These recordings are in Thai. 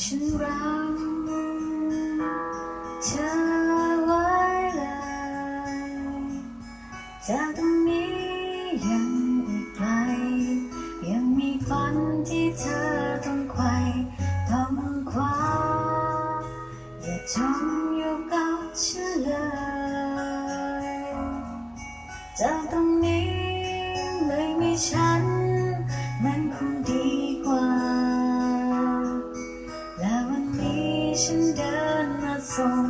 ฉันรักเธอไว้เลยจากตรงนี้ยังอีกไกล ยังมีฝันที่เธอต้องไขว่ต้องคว้าอย่าจมอยู่กับฉันเลยจากตรงนี้ไม่มีฉัน ฉันเดินมาส่ง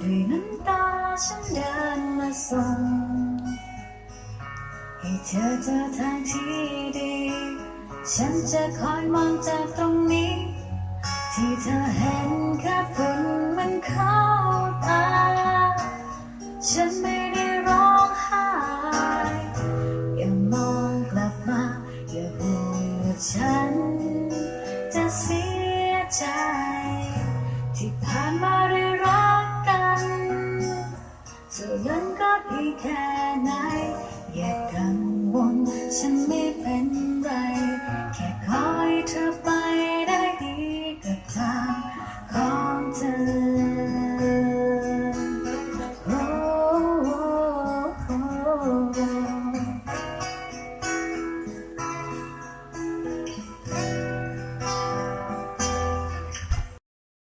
ด้วยน้ำตาฉันเดินมาส่งให้เธอเจอทางที่ดี ฉันจะคอยมองจากตรงนี้ ที่เธอเห็นแค่ฝุ่นมันเข้าตา ฉันไม่ได้ร้องไห้อย่ามองกลับมา อย่าห่วงว่าฉันจะเสีย แค่ไหน อย่ากังวลฉันไม่เป็นไร แค่คอยเธอไปได้ดีกับทางของเธอโอ้